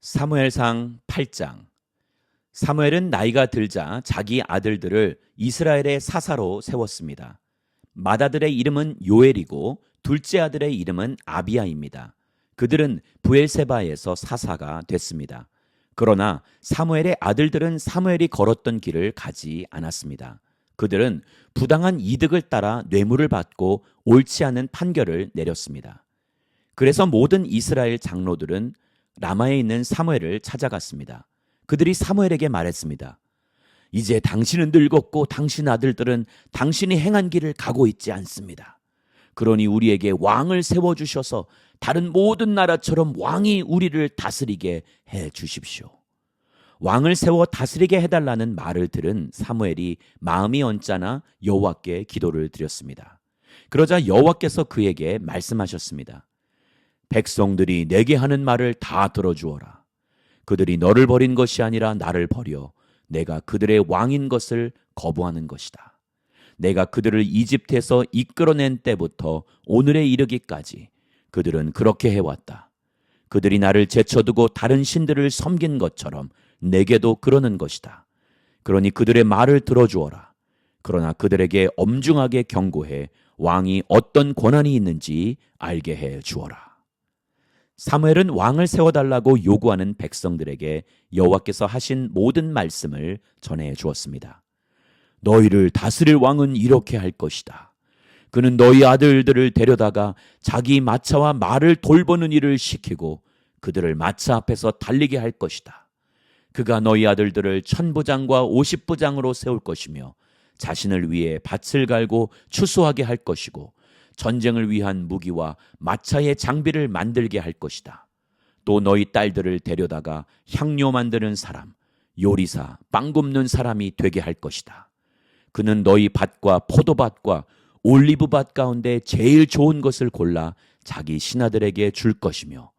사무엘상 8장 사무엘은 나이가 들자 자기 아들들을 이스라엘의 사사로 세웠습니다. 맏아들의 이름은 요엘이고 둘째 아들의 이름은 아비야입니다. 그들은 부엘세바에서 사사가 됐습니다. 그러나 사무엘의 아들들은 사무엘이 걸었던 길을 가지 않았습니다. 그들은 부당한 이득을 따라 뇌물을 받고 옳지 않은 판결을 내렸습니다. 그래서 모든 이스라엘 장로들은 라마에 있는 사무엘을 찾아갔습니다. 그들이 사무엘에게 말했습니다. 이제 당신은 늙었고 당신 아들들은 당신이 행한 길을 가고 있지 않습니다. 그러니 우리에게 왕을 세워 주셔서 다른 모든 나라처럼 왕이 우리를 다스리게 해 주십시오. 왕을 세워 다스리게 해달라는 말을 들은 사무엘이 마음이 언짢아 여호와께 기도를 드렸습니다. 그러자 여호와께서 그에게 말씀하셨습니다. 백성들이 내게 하는 말을 다 들어주어라. 그들이 너를 버린 것이 아니라 나를 버려 내가 그들의 왕인 것을 거부하는 것이다. 내가 그들을 이집트에서 이끌어낸 때부터 오늘에 이르기까지 그들은 그렇게 해왔다. 그들이 나를 제쳐두고 다른 신들을 섬긴 것처럼 내게도 그러는 것이다. 그러니 그들의 말을 들어주어라. 그러나 그들에게 엄중하게 경고해 왕이 어떤 권한이 있는지 알게 해 주어라. 사무엘은 왕을 세워달라고 요구하는 백성들에게 여호와께서 하신 모든 말씀을 전해 주었습니다. 너희를 다스릴 왕은 이렇게 할 것이다. 그는 너희 아들들을 데려다가 자기 마차와 말을 돌보는 일을 시키고 그들을 마차 앞에서 달리게 할 것이다. 그가 너희 아들들을 천부장과 오십부장으로 세울 것이며 자신을 위해 밭을 갈고 추수하게 할 것이고 전쟁을 위한 무기와 마차의 장비를 만들게 할 것이다. 또 너희 딸들을 데려다가 향료 만드는 사람, 요리사, 빵 굽는 사람이 되게 할 것이다. 그는 너희 밭과 포도밭과 올리브밭 가운데 제일 좋은 것을 골라 자기 신하들에게 줄 것이며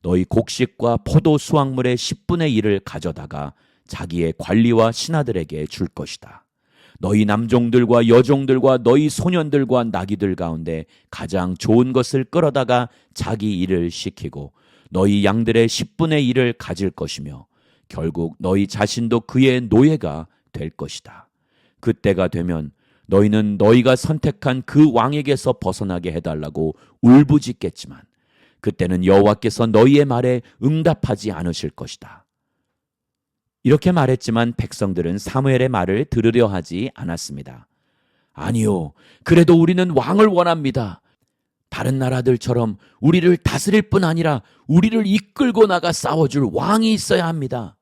너희 곡식과 포도 수확물의 10분의 1을 가져다가 자기의 관리와 신하들에게 줄 것이다. 너희 남종들과 여종들과 너희 소년들과 나귀들 가운데 가장 좋은 것을 끌어다가 자기 일을 시키고 너희 양들의 10분의 1을 가질 것이며 결국 너희 자신도 그의 노예가 될 것이다. 그때가 되면 너희는 너희가 선택한 그 왕에게서 벗어나게 해달라고 울부짖겠지만 그때는 여호와께서 너희의 말에 응답하지 않으실 것이다. 이렇게 말했지만 백성들은 사무엘의 말을 들으려 하지 않았습니다. 아니요. 그래도 우리는 왕을 원합니다. 다른 나라들처럼 우리를 다스릴 뿐 아니라 우리를 이끌고 나가 싸워줄 왕이 있어야 합니다.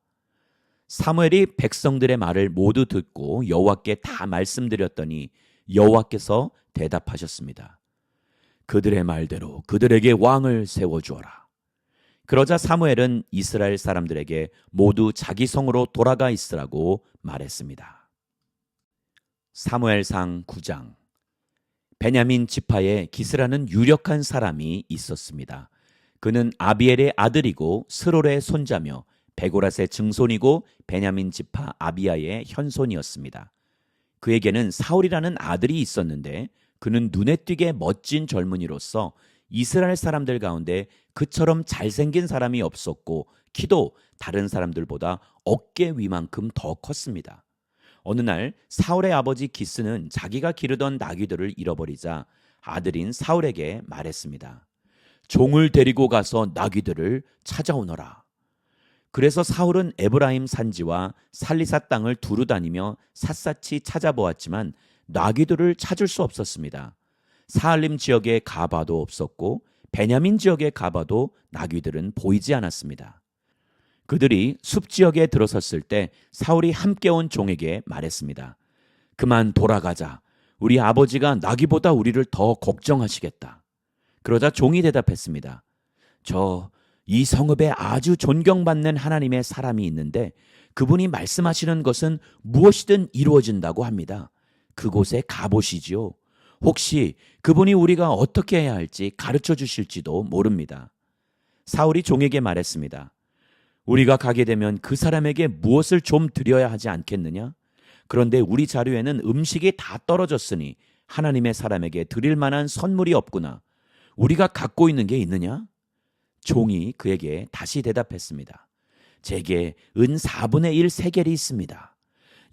사무엘이 백성들의 말을 모두 듣고 여호와께 다 말씀드렸더니 여호와께서 대답하셨습니다. 그들의 말대로 그들에게 왕을 세워 주어라. 그러자 사무엘은 이스라엘 사람들에게 모두 자기 성으로 돌아가 있으라고 말했습니다. 사무엘상 9장 베냐민 지파에 기스라는 유력한 사람이 있었습니다. 그는 아비엘의 아들이고 스롤의 손자며 베고라스의 증손이고 베냐민 지파 아비야의 현손이었습니다. 그에게는 사울이라는 아들이 있었는데 그는 눈에 띄게 멋진 젊은이로서 이스라엘 사람들 가운데 그처럼 잘생긴 사람이 없었고 키도 다른 사람들보다 어깨 위만큼 더 컸습니다. 어느 날 사울의 아버지 기스는 자기가 기르던 나귀들을 잃어버리자 아들인 사울에게 말했습니다. 종을 데리고 가서 나귀들을 찾아오너라. 그래서 사울은 에브라임 산지와 살리사 땅을 두루 다니며 샅샅이 찾아보았지만 나귀들을 찾을 수 없었습니다. 사알림 지역에 가봐도 없었고 베냐민 지역에 가봐도 나귀들은 보이지 않았습니다. 그들이 숲 지역에 들어섰을 때 사울이 함께 온 종에게 말했습니다. 그만 돌아가자. 우리 아버지가 나귀보다 우리를 더 걱정하시겠다. 그러자 종이 대답했습니다. 저 이 성읍에 아주 존경받는 하나님의 사람이 있는데 그분이 말씀하시는 것은 무엇이든 이루어진다고 합니다. 그곳에 가보시지요. 혹시 그분이 우리가 어떻게 해야 할지 가르쳐 주실지도 모릅니다. 사울이 종에게 말했습니다. 우리가 가게 되면 그 사람에게 무엇을 좀 드려야 하지 않겠느냐? 그런데 우리 자료에는 음식이 다 떨어졌으니 하나님의 사람에게 드릴 만한 선물이 없구나. 우리가 갖고 있는 게 있느냐? 종이 그에게 다시 대답했습니다. 제게 은 4분의 1 세겔이 있습니다.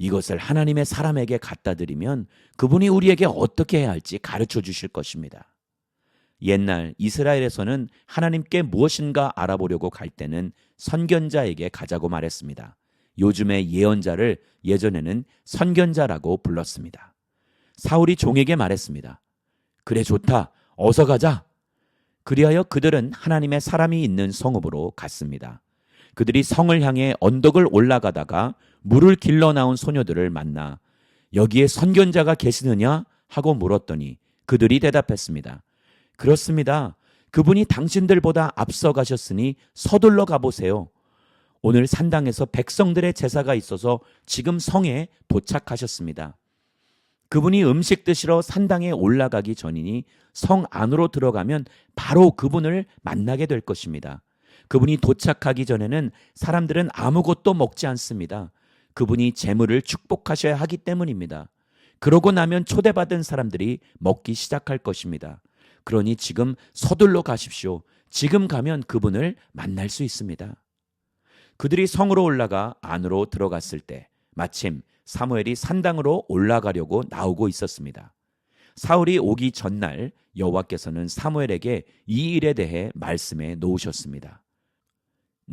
이것을 하나님의 사람에게 갖다 드리면 그분이 우리에게 어떻게 해야 할지 가르쳐 주실 것입니다. 옛날 이스라엘에서는 하나님께 무엇인가 알아보려고 갈 때는 선견자에게 가자고 말했습니다. 요즘의 예언자를 예전에는 선견자라고 불렀습니다. 사울이 종에게 말했습니다. 그래 좋다. 어서 가자. 그리하여 그들은 하나님의 사람이 있는 성읍으로 갔습니다. 그들이 성을 향해 언덕을 올라가다가 물을 길러 나온 소녀들을 만나 여기에 선견자가 계시느냐 하고 물었더니 그들이 대답했습니다. 그렇습니다. 그분이 당신들보다 앞서 가셨으니 서둘러 가보세요. 오늘 산당에서 백성들의 제사가 있어서 지금 성에 도착하셨습니다. 그분이 음식 드시러 산당에 올라가기 전이니 성 안으로 들어가면 바로 그분을 만나게 될 것입니다. 그분이 도착하기 전에는 사람들은 아무것도 먹지 않습니다. 그분이 재물을 축복하셔야 하기 때문입니다. 그러고 나면 초대받은 사람들이 먹기 시작할 것입니다. 그러니 지금 서둘러 가십시오. 지금 가면 그분을 만날 수 있습니다. 그들이 성으로 올라가 안으로 들어갔을 때 마침 사무엘이 산당으로 올라가려고 나오고 있었습니다. 사울이 오기 전날 여호와께서는 사무엘에게 이 일에 대해 말씀해 놓으셨습니다.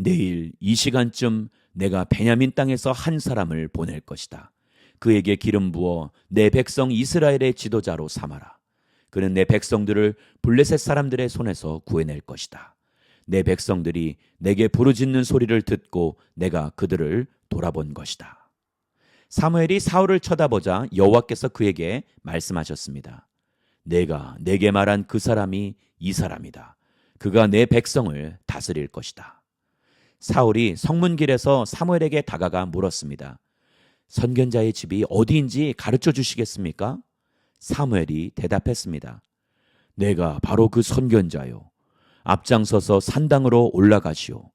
내일 이 시간쯤 내가 베냐민 땅에서 한 사람을 보낼 것이다. 그에게 기름 부어 내 백성 이스라엘의 지도자로 삼아라. 그는 내 백성들을 블레셋 사람들의 손에서 구해낼 것이다. 내 백성들이 내게 부르짖는 소리를 듣고 내가 그들을 돌아본 것이다. 사무엘이 사울을 쳐다보자 여호와께서 그에게 말씀하셨습니다. 내가 내게 말한 그 사람이 이 사람이다. 그가 내 백성을 다스릴 것이다. 사울이 성문길에서 사무엘에게 다가가 물었습니다. 선견자의 집이 어디인지 가르쳐 주시겠습니까? 사무엘이 대답했습니다. 내가 바로 그 선견자요. 앞장서서 산당으로 올라가시오.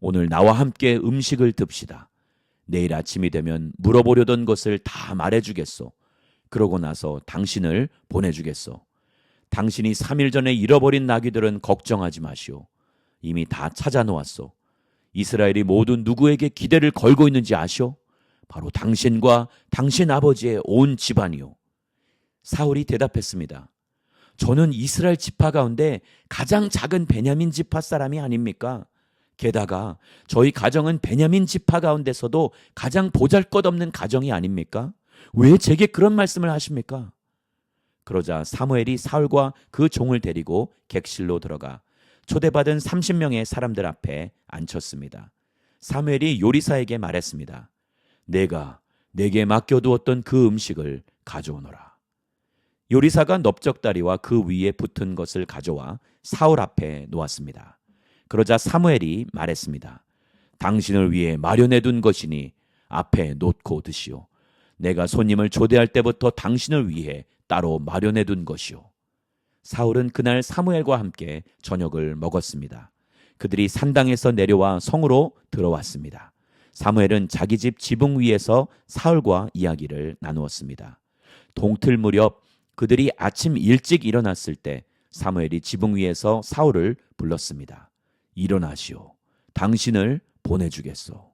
오늘 나와 함께 음식을 듭시다. 내일 아침이 되면 물어보려던 것을 다 말해주겠소. 그러고 나서 당신을 보내주겠소. 당신이 3일 전에 잃어버린 나귀들은 걱정하지 마시오. 이미 다 찾아놓았소. 이스라엘이 모두 누구에게 기대를 걸고 있는지 아시오? 바로 당신과 당신 아버지의 온 집안이요. 사울이 대답했습니다. 저는 이스라엘 지파 가운데 가장 작은 베냐민 지파 사람이 아닙니까? 게다가 저희 가정은 베냐민 지파 가운데서도 가장 보잘것없는 가정이 아닙니까? 왜 제게 그런 말씀을 하십니까? 그러자 사무엘이 사울과 그 종을 데리고 객실로 들어가 초대받은 30명의 사람들 앞에 앉혔습니다. 사무엘이 요리사에게 말했습니다. 내가 내게 맡겨두었던 그 음식을 가져오너라. 요리사가 넓적다리와 그 위에 붙은 것을 가져와 사울 앞에 놓았습니다. 그러자 사무엘이 말했습니다. 당신을 위해 마련해 둔 것이니 앞에 놓고 드시오. 내가 손님을 초대할 때부터 당신을 위해 따로 마련해 둔 것이오. 사울은 그날 사무엘과 함께 저녁을 먹었습니다. 그들이 산당에서 내려와 성으로 들어왔습니다. 사무엘은 자기 집 지붕 위에서 사울과 이야기를 나누었습니다. 동틀 무렵 그들이 아침 일찍 일어났을 때 사무엘이 지붕 위에서 사울을 불렀습니다. 일어나시오. 당신을 보내주겠소.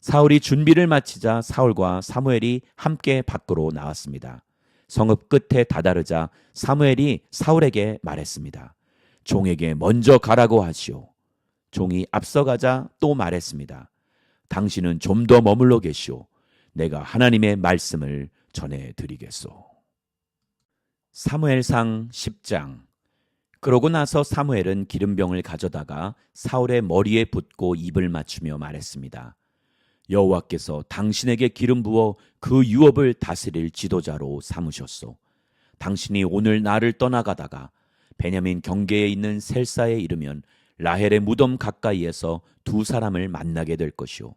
사울이 준비를 마치자 사울과 사무엘이 함께 밖으로 나왔습니다. 성읍 끝에 다다르자 사무엘이 사울에게 말했습니다. 종에게 먼저 가라고 하시오. 종이 앞서가자 또 말했습니다. 당신은 좀 더 머물러 계시오. 내가 하나님의 말씀을 전해 드리겠소. 사무엘상 10장 그러고 나서 사무엘은 기름병을 가져다가 사울의 머리에 붓고 입을 맞추며 말했습니다. 여호와께서 당신에게 기름 부어 그 유업을 다스릴 지도자로 삼으셨소. 당신이 오늘 나를 떠나가다가 베냐민 경계에 있는 셀사에 이르면 라헬의 무덤 가까이에서 두 사람을 만나게 될 것이오.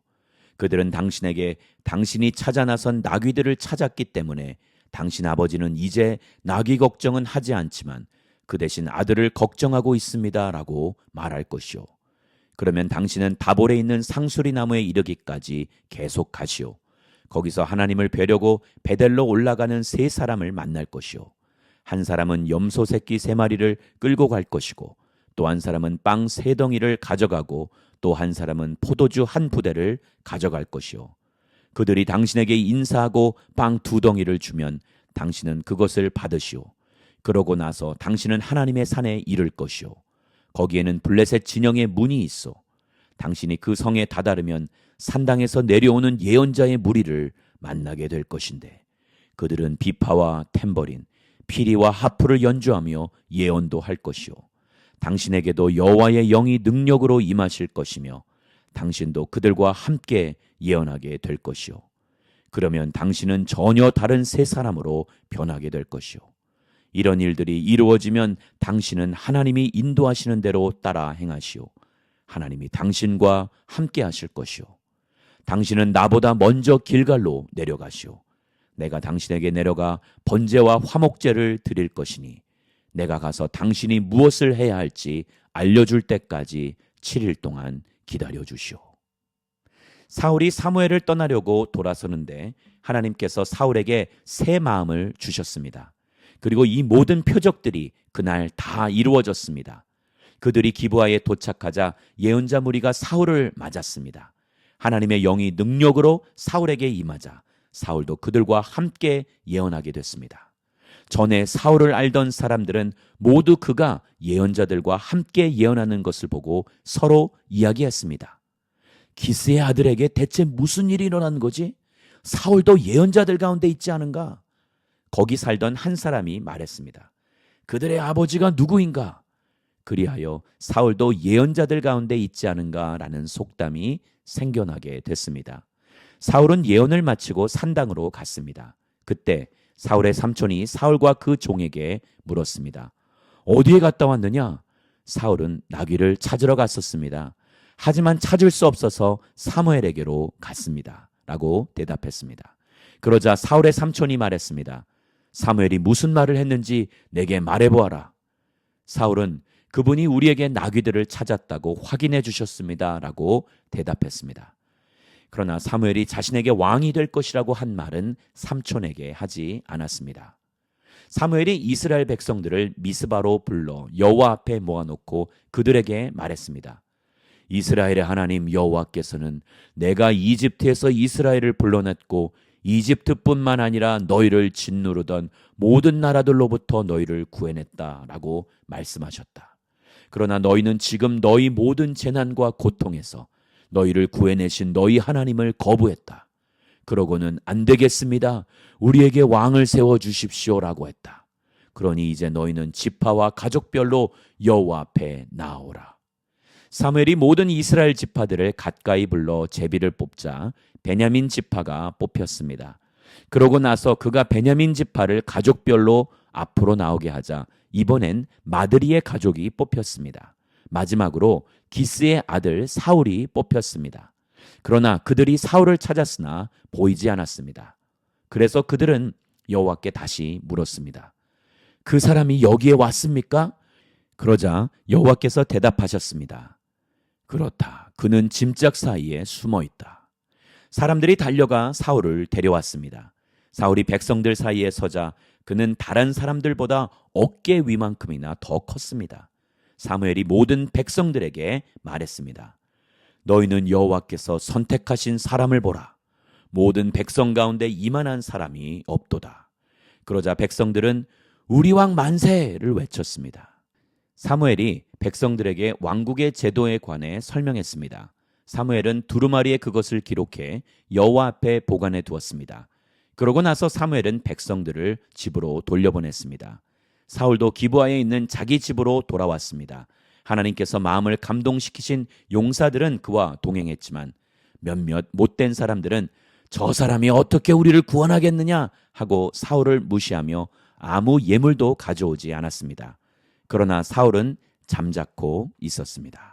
그들은 당신에게 당신이 찾아 나선 나귀들을 찾았기 때문에 당신 아버지는 이제 나귀 걱정은 하지 않지만 그 대신 아들을 걱정하고 있습니다라고 말할 것이오. 그러면 당신은 다볼에 있는 상수리 나무에 이르기까지 계속 가시오. 거기서 하나님을 뵈려고 베델로 올라가는 세 사람을 만날 것이오. 한 사람은 염소 새끼 세 마리를 끌고 갈 것이고 또 한 사람은 빵 세 덩이를 가져가고 또 한 사람은 포도주 한 부대를 가져갈 것이요 그들이 당신에게 인사하고 빵 두 덩이를 주면 당신은 그것을 받으시오 그러고 나서 당신은 하나님의 산에 이를 것이요 거기에는 블레셋 진영의 문이 있어. 당신이 그 성에 다다르면 산당에서 내려오는 예언자의 무리를 만나게 될 것인데 그들은 비파와 탬버린 피리와 하프를 연주하며 예언도 할 것이요 당신에게도 여호와의 영이 능력으로 임하실 것이며 당신도 그들과 함께 예언하게 될 것이요 그러면 당신은 전혀 다른 새 사람으로 변하게 될 것이요 이런 일들이 이루어지면 당신은 하나님이 인도하시는 대로 따라 행하시오 하나님이 당신과 함께 하실 것이요 당신은 나보다 먼저 길갈로 내려가시오 내가 당신에게 내려가 번제와 화목제를 드릴 것이니 내가 가서 당신이 무엇을 해야 할지 알려줄 때까지 7일 동안 기다려 주시오. 사울이 사무엘을 떠나려고 돌아서는데 하나님께서 사울에게 새 마음을 주셨습니다. 그리고 이 모든 표적들이 그날 다 이루어졌습니다. 그들이 기부하에 도착하자 예언자 무리가 사울을 맞았습니다. 하나님의 영이 능력으로 사울에게 임하자 사울도 그들과 함께 예언하게 됐습니다. 전에 사울을 알던 사람들은 모두 그가 예언자들과 함께 예언하는 것을 보고 서로 이야기했습니다. 기스의 아들에게 대체 무슨 일이 일어난 거지? 사울도 예언자들 가운데 있지 않은가? 거기 살던 한 사람이 말했습니다. 그들의 아버지가 누구인가? 그리하여 사울도 예언자들 가운데 있지 않은가라는 속담이 생겨나게 됐습니다. 사울은 예언을 마치고 산당으로 갔습니다. 그때 사울의 삼촌이 사울과 그 종에게 물었습니다. 어디에 갔다 왔느냐? 사울은 나귀를 찾으러 갔었습니다. 하지만 찾을 수 없어서 사무엘에게로 갔습니다. 라고 대답했습니다. 그러자 사울의 삼촌이 말했습니다. 사무엘이 무슨 말을 했는지 내게 말해보아라. 사울은 그분이 우리에게 나귀들을 찾았다고 확인해 주셨습니다. 라고 대답했습니다. 그러나 사무엘이 자신에게 왕이 될 것이라고 한 말은 삼촌에게 하지 않았습니다. 사무엘이 이스라엘 백성들을 미스바로 불러 여호와 앞에 모아놓고 그들에게 말했습니다. 이스라엘의 하나님 여호와께서는 내가 이집트에서 이스라엘을 불러냈고 이집트뿐만 아니라 너희를 짓누르던 모든 나라들로부터 너희를 구해냈다라고 말씀하셨다. 그러나 너희는 지금 너희 모든 재난과 고통에서 너희를 구해내신 너희 하나님을 거부했다. 그러고는 안 되겠습니다. 우리에게 왕을 세워 주십시오라고 했다. 그러니 이제 너희는 지파와 가족별로 여호와 앞에 나오라. 사무엘이 모든 이스라엘 지파들을 가까이 불러 제비를 뽑자 베냐민 지파가 뽑혔습니다. 그러고 나서 그가 베냐민 지파를 가족별로 앞으로 나오게 하자 이번엔 마드리의 가족이 뽑혔습니다. 마지막으로 기스의 아들 사울이 뽑혔습니다. 그러나 그들이 사울을 찾았으나 보이지 않았습니다. 그래서 그들은 여호와께 다시 물었습니다. 그 사람이 여기에 왔습니까? 그러자 여호와께서 대답하셨습니다. 그렇다. 그는 짐짝 사이에 숨어 있다. 사람들이 달려가 사울을 데려왔습니다. 사울이 백성들 사이에 서자 그는 다른 사람들보다 어깨 위만큼이나 더 컸습니다. 사무엘이 모든 백성들에게 말했습니다. 너희는 여호와께서 선택하신 사람을 보라. 모든 백성 가운데 이만한 사람이 없도다. 그러자 백성들은 우리 왕 만세를 외쳤습니다. 사무엘이 백성들에게 왕국의 제도에 관해 설명했습니다. 사무엘은 두루마리에 그것을 기록해 여호와 앞에 보관해 두었습니다. 그러고 나서 사무엘은 백성들을 집으로 돌려보냈습니다. 사울도 기부하에 있는 자기 집으로 돌아왔습니다. 하나님께서 마음을 감동시키신 용사들은 그와 동행했지만 몇몇 못된 사람들은 저 사람이 어떻게 우리를 구원하겠느냐 하고 사울을 무시하며 아무 예물도 가져오지 않았습니다. 그러나 사울은 잠자코 있었습니다.